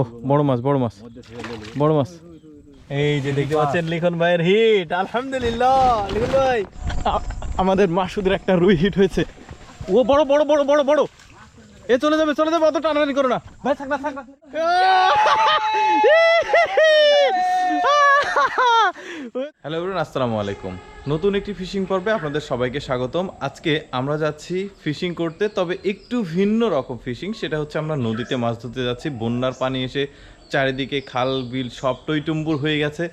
ও বড় মাছ বড় মাছ বড় মাছ। এই যে দেখতে পাচ্ছেন লিখন ভাইয়ের হিট আলহামদুলিল্লাহ লিখন ভাই। আমাদের মাসুদের একটা রুই হিট হয়েছে। ও বড় বড় বড় বড় বড়। এ, চলে যাবে চলে যাবে, অত টানাটানি করো না। ভাই, থাক না থাক না। হ্যালো এভরিওয়ান, আসসালামু আলাইকুম। নতুন একটি ফিশিং পর্বে আপনাদের সবাইকে স্বাগতম। আজকে আমরা যাচ্ছি ফিশিং করতে, তবে একটু ভিন্ন রকম ফিশিং। সেটা হচ্ছে আমরা নদীতে মাছ ধরতে যাচ্ছি, বন্যার পানি এসে চারিদিকে খাল, বিল, সব টইটুম্বুর হয়ে গেছে।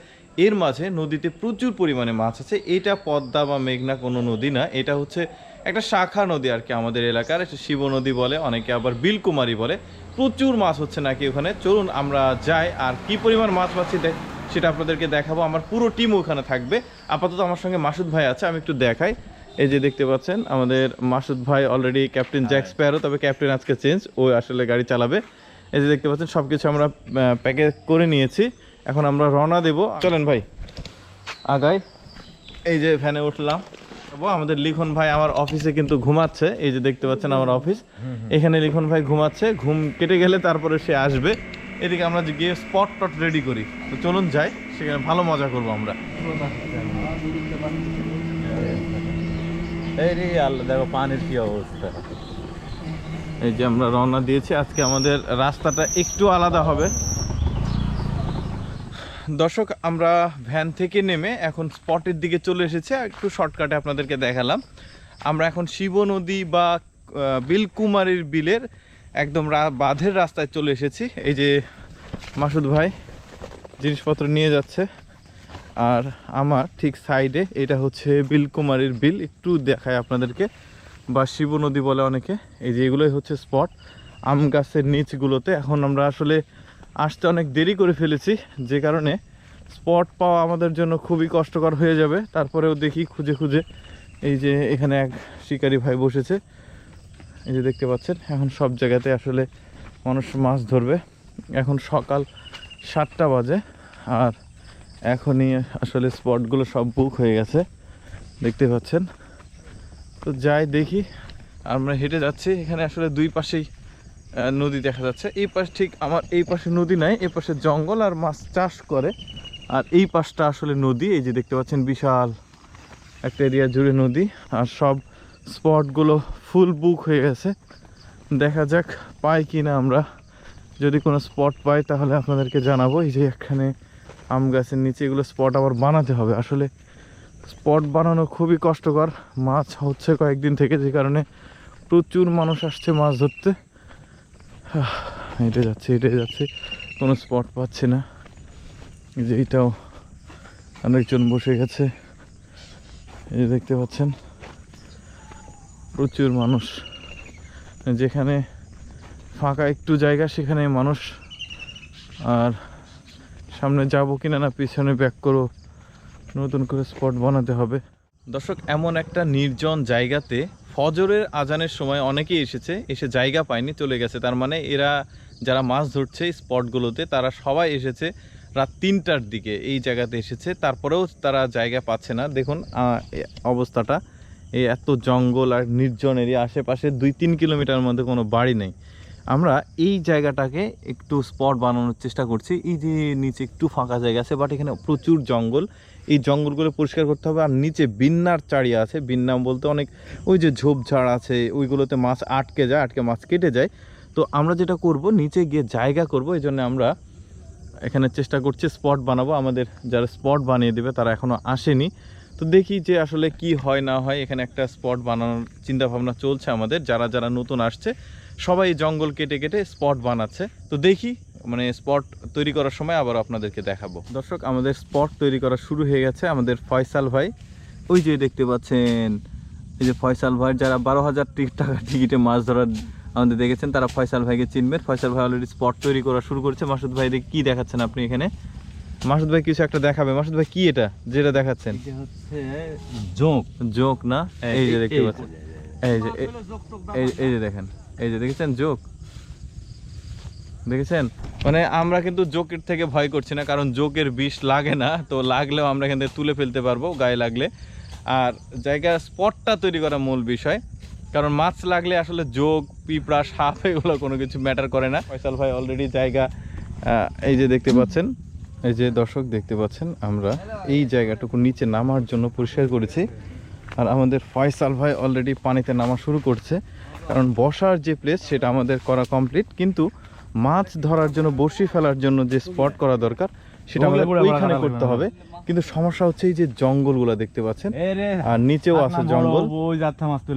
এর মাঝে নদীতে প্রচুর পরিমাণে মাছ আছে। এটা পদ্মা বা মেঘনা কোনো নদী না, এটা হচ্ছে একটা শাখা নদী আর কি আমাদের এলাকার শিব নদী বলে অনেকে আবার বিলকুমারী বলে। প্রচুর মাছ হচ্ছে নাকি ওখানে? চলুন আমরা যাই আর কি পরিমাণ মাছ পাচ্ছি দেখ সেটা আপনাদেরকে দেখাবো। আমার পুরো টিম ওখানে থাকবে। আপাতত আমার সঙ্গে মাসুদ ভাই আছে আমি একটু দেখাই। এই যে দেখতে পাচ্ছেন আমাদের মাসুদ ভাই অলরেডি ক্যাপ্টেন জ্যাক স্প্যারো তবে ক্যাপ্টেন আজকে চেঞ্জ ও আসলে গাড়ি চালাবে। এই যে দেখতে পাচ্ছেন সব কিছু আমরা প্যাকেজ করে নিয়েছি। এখন আমরা রওনা দেব। চলেন ভাই। আগাই। এই যে ভ্যানে উঠলাম। আমাদের লিখন ভাই আমার অফিসে কিন্তু ঘুমাচ্ছে। এই যে দেখতে পাচ্ছেন আমার অফিস। এখানে লিখন ভাই ঘুমাচ্ছে। ঘুম কেটে গেলে তারপরে সে আসবে। এদিকে আমরা যে গিয়ে স্পট টট রেডি করি। তো চলুন যাই। সেখানে ভালো মজা করব আমরা। এই রে আল্লাহ দেখো পানির কি অবস্থা। এই যে আমরা রওনা দিয়েছি। আজকে আমাদের রাস্তাটা একটু আলাদা হবে। দর্শক, আমরা ভ্যান থেকে নেমে এখন স্পটের দিকে চলে এসেছে। একটু শর্টকাটে আপনাদেরকে দেখালাম। আমরা এখন শিব নদী বা বিলকুমারীর বিলের একদম বাঁধের রাস্তায় চলে এসেছি। এই যে মাসুদ ভাই জিনিসপত্র নিয়ে যাচ্ছে। আর আমার ঠিক সাইডে এটা হচ্ছে বিলকুমারীর বিল। একটু দেখায় আপনাদেরকে। বা শিব নদী বলে অনেকে। এই যে এগুলোই হচ্ছে স্পট আম গাছের নিচগুলোতে। এখন আমরা আসলে আসতে অনেক দেরি করে ফেলেছি, যে কারণে স্পট পাওয়া আমাদের জন্য খুবই কষ্টকর হয়ে যাবে। তারপরেও দেখি খুঁজে খুঁজে এই যে এখানে এক শিকারি ভাই বসেছে। এই যে দেখতে পাচ্ছেন, এখন সব জায়গাতে আসলে মানুষ মাছ ধরবে। এখন সকাল সাতটা বাজে, আর এখনই আসলে স্পটগুলো সব বুক হয়ে গেছে, দেখতে পাচ্ছেন। তো যাই দেখি, আমরা হেঁটে যাচ্ছি, এখানে আসলে দুই পাশেই নদী দেখা যাচ্ছে। এই পাশ ঠিক আমার এই পাশে নদী নাই, এই পাশে জঙ্গল আর মাছ চাষ করে। আর এই পাশটা আসলে নদী, এই যে দেখতে পাচ্ছেন বিশাল একটা এরিয়া জুড়ে নদী। আর সব স্পটগুলো ফুল বুক হয়ে গেছে। দেখা যাক পাই কি না আমরা। যদি কোনো স্পট পাই তাহলে আপনাদেরকে জানাব, এই যে এখানে আম গাছের নিচে এগুলো স্পট আবার বানাতে হবে। আসলে স্পট বানানো খুবই কষ্টকর। মাছ হচ্ছে কয়েকদিন থেকে, যে কারণে প্রচুর মানুষ আসছে মাছ ধরতে। হেঁটে যাচ্ছে হেঁটে যাচ্ছে। কোনো স্পট পাচ্ছে না। যে এইটাও অনেকজন বসে গেছে। এই দেখতে পাচ্ছেন, প্রচুর মানুষ। যেখানে ফাঁকা একটু জায়গা, সেখানে মানুষ। আর সামনে যাব কিনা না, পিছনে ব্যাক করো নতুন করে স্পট বানাতে হবে। দর্শক, এমন একটা নির্জন জায়গাতে ফজরের আজানের সময় অনেকেই এসেছে, এসে জায়গা পায়নি, চলে গেছে। তার মানে এরা যারা মাছ ধরছে স্পটগুলোতে, তারা সবাই এসেছে রাত তিনটার দিকে এই জায়গাতে এসেছে। তারপরেও তারা জায়গা পাচ্ছে না। দেখুন অবস্থাটা। এই এত জঙ্গল আর নির্জন এরিয়া, আশেপাশে দুই তিন কিলোমিটার মধ্যে কোনো বাড়ি নেই। আমরা এই জায়গাটাকে একটু স্পট বানানোর চেষ্টা করছি। এই যে নিচে একটু ফাঁকা জায়গা আছে, বাট এখানে প্রচুর জঙ্গল। এই জঙ্গলগুলো পরিষ্কার করতে হবে। আর নিচে বিন্নার চাড়িয়ে আছে। বিন্না বলতে অনেক ওই যে ঝোপঝাড় আছে, ওইগুলোতে মাছ আটকে যায়, আটকে মাছ কেটে যায়। তো আমরা যেটা করব, নিচে গিয়ে জায়গা করব, এই জন্য আমরা এখানে চেষ্টা করছি স্পট বানাবো। আমাদের যারা স্পট বানিয়ে দেবে, তারা এখনও আসেনি। তো দেখি যে আসলে কি হয়, না হয় এখানে একটা স্পট বানানোর চিন্তাভাবনা চলছে আমাদের। যারা যারা নতুন আসছে, সবাই জঙ্গল কেটে কেটে স্পট বানাচ্ছে। তো দেখি মানে স্পট তৈরি করার সময় আবার আপনাদেরকে দেখাবো। দর্শক আমাদের স্পট তৈরি করা শুরু হয়ে গেছে আমাদের ফয়সাল ভাই। ওই যে দেখতে পাচ্ছেন এই যে ফয়সাল ভাই যারা বারো হাজার টাকা টিকিটে মাছ ধরার আমাদের দেখেছেন তারা ফয়সাল ভাইকে চিনবেন। ফয়সাল ভাই অলরেডি স্পট তৈরি করা শুরু করেছে। মাসুদ ভাই দেখি কি দেখাচ্ছেন আপনি এখানে? মাসুদ ভাই কিছু একটা দেখাবে। মাসুদ ভাই কি এটা? যেটা দেখাচ্ছেন? এটা হচ্ছে জোঁক। জোক না? এই যে দেখতে পাচ্ছেন। এই যে এই যে দেখেন এই যে দেখেছেন জোক? দেখেছেন? মানে আমরা কিন্তু জোকের থেকে ভয় করছি না, কারণ জোকের বিষ লাগে না, তো লাগলেও আমরা এখান থেকে তুলে ফেলতে পারব গায়ে লাগলে। আর জায়গা স্পটটা তৈরি করা মূল বিষয়, কারণ মাছ লাগলে আসলে যোগ পিঁপড়া, সাপ, এগুলো কোনো কিছু ম্যাটার করে না। ফয়সাল ভাই অলরেডি জায়গা এই যে দেখতে পাচ্ছেন, এই যে দর্শক দেখতে পাচ্ছেন, আমরা এই জায়গাটুকু নিচে নামার জন্য পরিষ্কার করেছি। আর আমাদের ফয়সাল ভাই অলরেডি পানিতে নামা শুরু করছে, কারণ বসার যে প্লেস সেটা আমাদের করা কমপ্লিট কিন্তু মাছ ধরার জন্য বসি ফেলার জন্য যে স্পট করা দরকার সেটা আমাদের ওইখানে করতে হবে। কিন্তু সমস্যা হচ্ছে এই যে জঙ্গলগুলো দেখতে পাচ্ছেন আর নিচেও আছে জঙ্গল।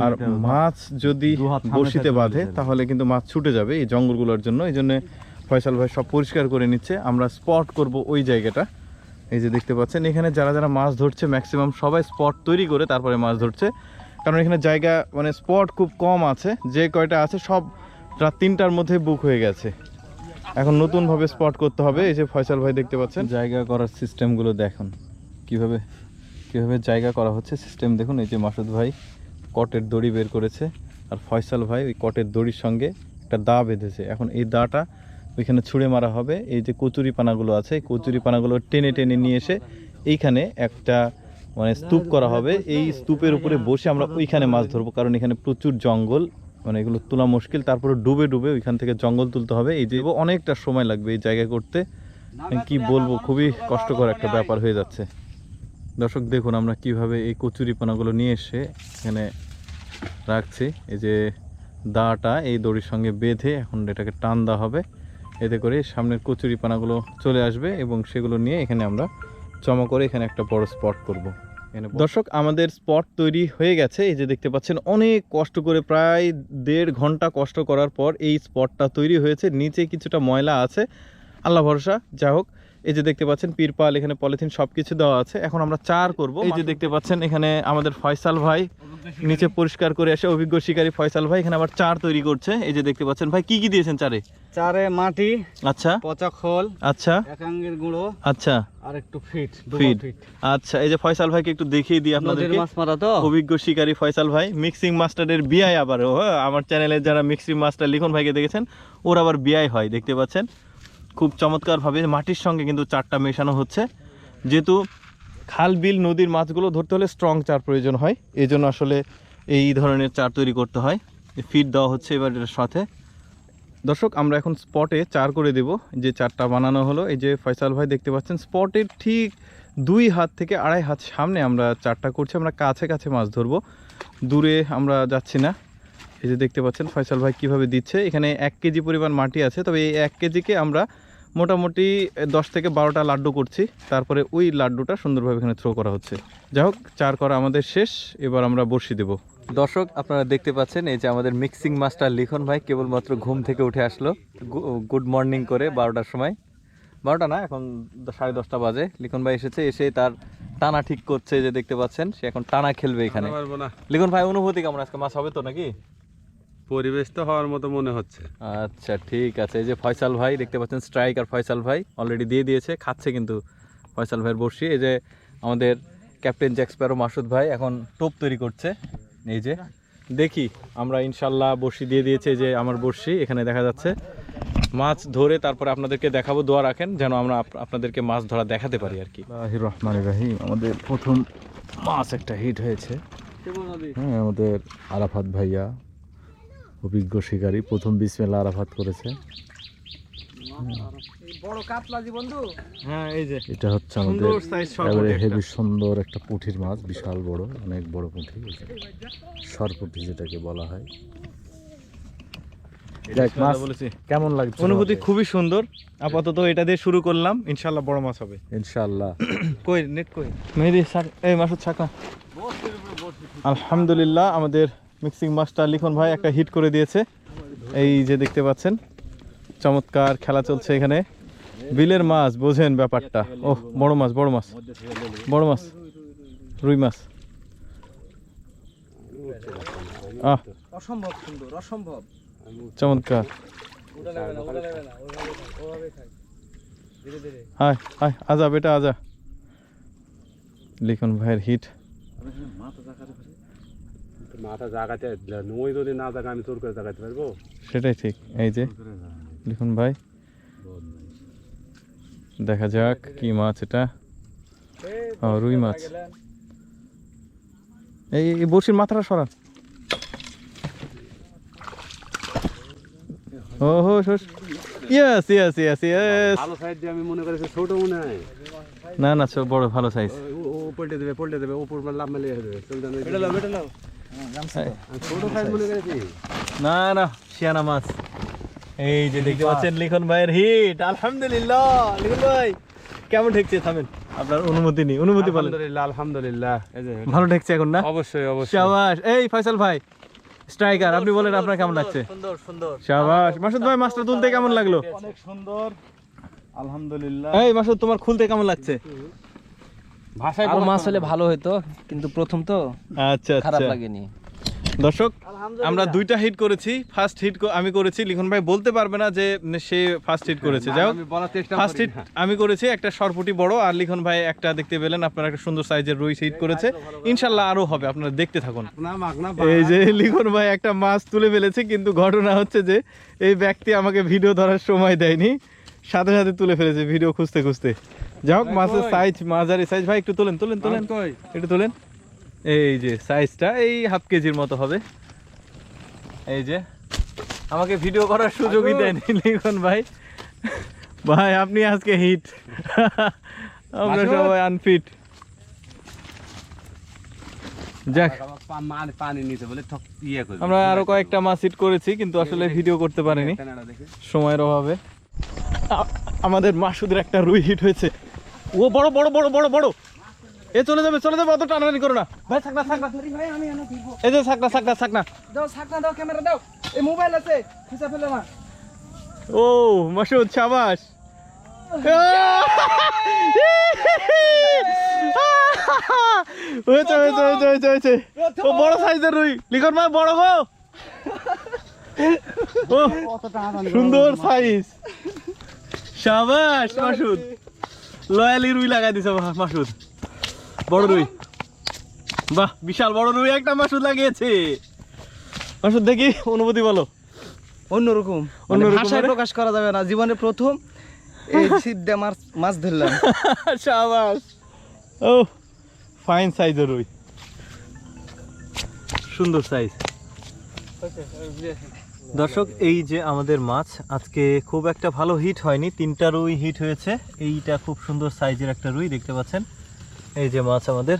আর মাছ যদি থাকলে বাঁধে তাহলে কিন্তু মাছ ছুটে যাবে এই জঙ্গলগুলোর জন্য। এই জন্য ফয়সাল ভাই সব পরিষ্কার করে নিচ্ছে। আমরা স্পট করব ওই জায়গাটা। এই যে দেখতে পাচ্ছেন এখানে যারা যারা মাছ ধরছে ম্যাক্সিমাম সবাই স্পট তৈরি করে তারপরে মাছ ধরছে। কারণ এখানে জায়গা মানে স্পট খুব কম আছে যে কয়টা আছে সব রাত তিনটার মধ্যে বুক হয়ে গেছে। এখন নতুনভাবে স্পট করতে হবে, এই যে ফয়সাল ভাই দেখতে পাচ্ছেন। জায়গা করার সিস্টেমগুলো দেখুন। কীভাবে কীভাবে জায়গা করা হচ্ছে সিস্টেম দেখুন, এই যে মাসুদ ভাই কটের দড়ি বের করেছে, আর ফয়সাল ভাই ওই কটের দড়ির সঙ্গে একটা দা বেঁধেছে। এখন এই দাটা ওইখানে ছুঁড়ে মারা হবে, এই যে কচুরি পানাগুলো আছে, এই কচুরি পানাগুলো টেনে টেনে নিয়ে এসে এইখানে একটা মানে স্তূপ করা হবে। এই স্তূপের উপরে বসে আমরা ওইখানে মাছ ধরবো, কারণ এখানে প্রচুর জঙ্গল। মানে এগুলো তোলা মুশকিল। তারপরে ডুবে ডুবে ওইখান থেকে জঙ্গল তুলতে হবে। এই যে অনেকটা সময় লাগবে এই জায়গা করতে। কি বলব? খুবই কষ্টকর একটা ব্যাপার হয়ে যাচ্ছে। দর্শক দেখুন আমরা কীভাবে এই কচুরি পানাগুলো নিয়ে এসে এখানে রাখছি। এই যে দাটা এই দড়ির সঙ্গে বেঁধে এখন এটাকে টান দেওয়া হবে। এতে করে সামনের কচুরি পানাগুলো চলে আসবে এবং সেগুলো নিয়ে এখানে আমরা জমা করে এখানে একটা বড় স্পট করব। দর্শক, আমাদের স্পট তৈরি হয়ে গেছে। এই যে দেখতে পাচ্ছেন, অনেক কষ্ট করে প্রায় দেড় ঘণ্টা কষ্ট করার পর এই স্পটটা তৈরি হয়েছে। নিচে কিছুটা ময়লা আছে। আল্লাহ ভরসা। যাই হোক এই যে দেখতে পাচ্ছেন পিরপাল এখানে পলিথিন সব কিছু দেওয়া আছে। এখন আমরা চার করব। এই যে দেখতে পাচ্ছেন এখানে আমাদের ফয়সাল ভাই নিচে পরিষ্কার করে আসে অভিজ্ঞ শিকারী ফয়সাল ভাই। এখানে আবার চার তৈরি করছে। এই যে দেখতে পাচ্ছেন ভাই কি কি দিয়েছেন চারে? চারে মাটি আচ্ছা। পচা খোল আচ্ছা। একাঙ্গের গুঁড়ো আচ্ছা। আর একটু ফিট ফিড আচ্ছা এই যে ফয়সাল ভাইকে একটু দেখিয়ে দিই নদীর আপনাদেরকে মাছ মারা তো? অভিজ্ঞ শিকারী ফয়সাল ভাই মিক্সিং মাস্টারের বিআই আবারও হ্যাঁ? আমার চ্যানেলে যারা মিক্সিং মাস্টার লিখন ভাইকে দেখেছেন ওর আবার বিআই হয় দেখতে পাচ্ছেন। খুব চমৎকারভাবে মাটির সঙ্গে কিন্তু চারটা মেশানো হচ্ছে। যেহেতু খাল, বিল, নদীর মাছগুলো ধরতে হলে স্ট্রং চার প্রয়োজন হয়। এই জন্য আসলে এই ধরনের চার তৈরি করতে হয়। ফিড দেওয়া হচ্ছে এবার এটার সাথে। দর্শক, আমরা এখন স্পটে চার করে দেব। যে চারটা বানানো হলো, এই যে ফয়সাল ভাই দেখতে পাচ্ছেন স্পটের ঠিক দুই হাত থেকে আড়াই হাত সামনে আমরা চারটা করছি। আমরা কাছে কাছে মাছ ধরবো। দূরে আমরা যাচ্ছি না। এই যে দেখতে পাচ্ছেন ফয়সাল ভাই কীভাবে দিচ্ছে। এখানে এক কেজি পরিমাণ মাটি আছে তবে এই এক কেজিকে আমরা মোটামুটি দশ থেকে বারোটা লাড্ডু করছি। তারপরে ওই লাড্ডুটা সুন্দরভাবে এখানে থ্রো করা হচ্ছে। যাই হোক চার করা আমাদের শেষ এবার আমরা বর্ষি দেব। দর্শক আপনারা দেখতে পাচ্ছেন এই যে আমাদের মিক্সিং মাস্টার লিখন ভাই কেবলমাত্র ঘুম থেকে উঠে আসলো। গুড মর্নিং করে বারোটার সময়। বারোটা না এখন সাড়ে দশটা বাজে। লিখন ভাই এসেছে এসে তার টানা ঠিক করছে যে দেখতে পাচ্ছেন সে এখন টানা খেলবে এখানে। লিখন ভাই অনুভূতি কেমন? আজকে মাছ হবে তো নাকি? পরিবেশ তো হওয়ার মতো মনে হচ্ছে। আচ্ছা ঠিক আছে। এই যে ফয়সাল ভাই দেখতে পাচ্ছেন স্ট্রাইক আর ফয়সাল ভাই অলরেডি দিয়ে দিয়েছে খাচ্ছে কিন্তু ফয়সাল ভাইয়ের বর্ষি এই যে আমাদের ক্যাপ্টেন জ্যাক্সপ্যারো মাসুদ ভাই এখন টোপ তৈরি করছে। এই যে দেখি আমরা ইনশাল্লাহ বর্ষি দিয়ে দিয়েছে যে আমার বর্ষি এখানে দেখা যাচ্ছে মাছ ধরে তারপরে আপনাদেরকে দেখাবো দোয়া রাখেন যেন আমরা আপ- আপনাদেরকে মাছ ধরা দেখাতে পারি আর কি। রহমান রাহিম। আমাদের প্রথম মাছ একটা হিট হয়েছে। হ্যাঁ আমাদের আরাফাত ভাইয়া অভিজ্ঞ শিকারী। প্রথম বিসমেলা আরাফাত করেছে। বড় কাতলাজি বন্ধু। হ্যাঁ এই যে। এটা হচ্ছে আমাদের সুন্দর size সরপুঁটি এবারে হেভি সুন্দর একটা পুঁঠির মাছ বিশাল বড় অনেক বড় পুঁঠি সরপুঁটি যেটাকে বলা হয়। যাক, মাছ বলেছি। কেমন লাগছে অনুভূতি খুবই সুন্দর। আপাতত এটা দিয়ে শুরু করলাম। ইনশাল্লাহ বড় মাছ হবে। ইনশাল্লাহ কই নেট কই? মেহেদি এই মাসুদ আলহামদুলিল্লাহ আমাদের মিক্সিং মাস্টার লিখন ভাই একটা হিট করে দিয়েছে। এই যে দেখতে পাচ্ছেন চমৎকার খেলা চলছে এখানে। বিলের মাছ বোঝেন ব্যাপারটা। ওহ বড় মাছ বড় মাছ বড় মাছ রুই মাছ। অসম্ভব সুন্দর অসম্ভব। চমৎকার। হায় হায় আজা বেটা আজা। লিখন ভাইয়ের হিট। মাথা জাগাতে নই যদি না জাগা আমি তোর করে জাগাতে পারব? সেটাই ঠিক। এই যে লিখুন ভাই। দেখা যাক কি মাছ এটা। ও, রুই মাছ। এই এই বড়শির মাথাটা সরান। ও হো শোষ ইয়েস ইয়েস ইয়েস ইয়েস ভালো দিয়ে আমি মনে করেছি ছোট মনে হয়। না না বড় ভালো সাইজ ও- পল্টে দেবে পল্টে দেবে ওপর লাভ মেলে দেবে এটা লাও এটা লাও না না শিয়ানা মাছ এই যে দেখতে পাচ্ছেন লিখন ভাইয়ের হিট আলহামদুলিল্লাহ লিখন ভাই কেমন ঠেকছে থামেন আপনার অনুমতি নেই অনুমতি আলহামদুলিল্লাহ ভালো ঠেকছে এখন না অবশ্যই অবশ্যই এই ফয়সাল ভাই স্ট্রাইকার আপনি বলেন আপনার কেমন লাগছে সুন্দর সুন্দর মাসুদ ভাই মাছটা তুলতে কেমন লাগল অনেক সুন্দর আলহামদুলিল্লাহ এই মাসুদ, তোমার খুলতে কেমন লাগছে? আরও মাছ হলে ভালো হতো কিন্তু প্রথম তো আচ্ছা খারাপ আচ্ছা লাগেনি। দর্শক আমরা দুইটা হিট করেছি। ফার্স্ট হিট আমি করেছি। লিখন ভাই বলতে পারবে না যে সে ফার্স্ট হিট করেছে। যাই হোক ফার্স্ট হিট আমি করেছি। একটা সরপুটি বড় আর লিখন ভাই একটা দেখতে পেলেন। আপনারা একটা সুন্দর সাইজের রুই হিট করেছে। ইনশাল্লাহ আরও হবে আপনারা দেখতে থাকুন। এই যে লিখন ভাই একটা মাছ তুলে ফেলেছে কিন্তু ঘটনা হচ্ছে যে এই ব্যক্তি আমাকে ভিডিও ধরার সময় দেয়নি। সাথে সাথে তুলে ফেলেছে ভিডিও খুঁজতে খুঁজতে। যাই হোক মাছের সাইজ মাঝারি সাইজ ভাই একটু তোলেন তোলেন তোলেন। একটু তোলেন। এই যে সাইজটা এই হাফ কেজির মতো হবে। এই যে আমাকে ভিডিও করার সুযোগই দেয়নি লিখন ভাই। ভাই আপনি আজকে হিট আমরা সবাই আনফিট যাক। ইয়ে আমরা আরও কয়েকটা মাছ হিট করেছি কিন্তু আসলে ভিডিও করতে পারিনি। সময়ের অভাবে। আমাদের মাসুদের একটা রুই হিট হয়েছে। ও বড় বড় বড় বড় বড়। এ চলে যাবে চলে যাবে অত টানাটানি করো না। ভাই থাক না থাক না। ভাই আমি এনে দিব। এই যে থাক না থাক না থাক না। দাও সাকনা দাও ক্যামেরা দাও। এই মোবাইল আছে খুঁজে ফেলে না। ও মাসুদ শাবাশ হয়েছে হয়েছে হয়েছে হয়েছে হয়েছে। ও বড় সাইজের রুই। লিখন ভাই বড় গো ও সুন্দর সাইজ শাবাশ মাসুদ। লয়ালি রুই লাগাই দিছে মাসুদ। বড় রুই। বাহ বিশাল বড় রুই একটা মাসুদ লাগিয়েছে। মাসুদ দেখি অনুভূতি বলো। অন্যরকম। অন্যরকম অন্য ভাষায় মানে? প্রকাশ করা যাবে না। জীবনে প্রথম এই ছিপ দিয়ে মাছ মাছ ধরলাম। শাবাশ ও ফাইন সাইজের রুই। সুন্দর সাইজ দর্শক, এই যে আমাদের মাছ, আজকে খুব একটা ভালো হিট হয়নি, তিনটা রুই হিট হয়েছে। এইটা খুব সুন্দর সাইজের একটা রুই, দেখতে পাচ্ছেন? এই যে মাছ আমাদের।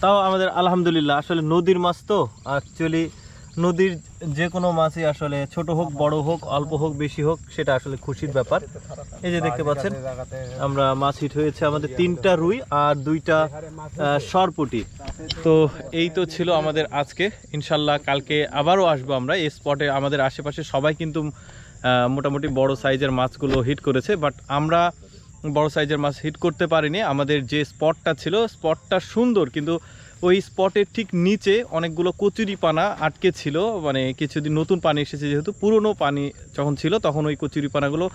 তাও আমাদের আলহামদুলিল্লাহ, আসলে নদীর মাছ তো অ্যাকচুয়ালি নদীর যে কোনো মাছই আসলে ছোট হোক বড় হোক অল্প হোক বেশি হোক সেটা আসলে খুশির ব্যাপার। এই যে দেখতে পাচ্ছেন আমরা মাছ হিট হয়েছে আমাদের তিনটা রুই আর দুইটা সরপুটি। তো এই তো ছিল আমাদের আজকে। ইনশাল্লাহ কালকে আবারও আসব আমরা। এই স্পটে আমাদের আশেপাশে সবাই কিন্তু মোটামুটি বড় সাইজের মাছগুলো হিট করেছে। বাট আমরা বড় সাইজের মাছ হিট করতে পারিনি। আমাদের যে স্পটটা ছিল স্পটটা সুন্দর। কিন্তু ওই স্পটের ঠিক নিচে অনেকগুলো কচুরি পানা আটকে ছিল মানে কিছুদিন নতুন পানি এসেছে যেহেতু, পুরনো পানি যখন ছিল তখন ওই কচুরি পানাগুলো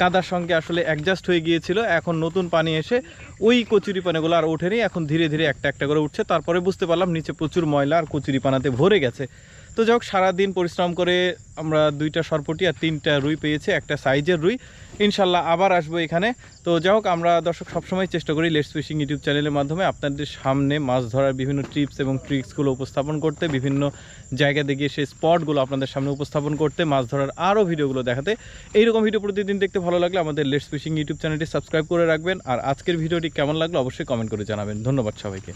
কাদার সঙ্গে আসলে অ্যাডজাস্ট হয়ে গিয়েছিল, এখন নতুন পানি এসে ওই কচুরি পানাগুলো আর ওঠেনি, এখন ধীরে ধীরে একটা একটা করে উঠছে, তারপরে বুঝতে পারলাম নিচে প্রচুর ময়লা আর কচুরি পানাতে ভরে গেছে। তো যাই হোক, সারাদিন পরিশ্রম করে আমরা দুইটা সরপটি আর তিনটা রুই পেয়েছি, একটা সাইজের রুই। ইনশাল্লাহ আবার আসব এখানে। তো যাই হোক, আমরা দর্শক সবসময় চেষ্টা করি লেটস ফিশিং ইউটিউব চ্যানেলের মাধ্যমে আপনাদের সামনে মাছ ধরার বিভিন্ন টিপস এবং ট্রিক্সগুলো উপস্থাপন করতে, বিভিন্ন জায়গা গিয়ে সেই স্পটগুলো আপনাদের সামনে উপস্থাপন করতে, মাছ ধরার আরও ভিডিওগুলো দেখাতে। এইরকম ভিডিও প্রতিদিন দেখতে ভালো লাগলে আমাদের লেটস ফিশিং ইউটিউব চ্যানেলটি সাবস্ক্রাইব করে রাখবেন। আর আজকের ভিডিওটি কেমন লাগল অবশ্যই কমেন্ট করে জানাবেন। ধন্যবাদ সবাইকে।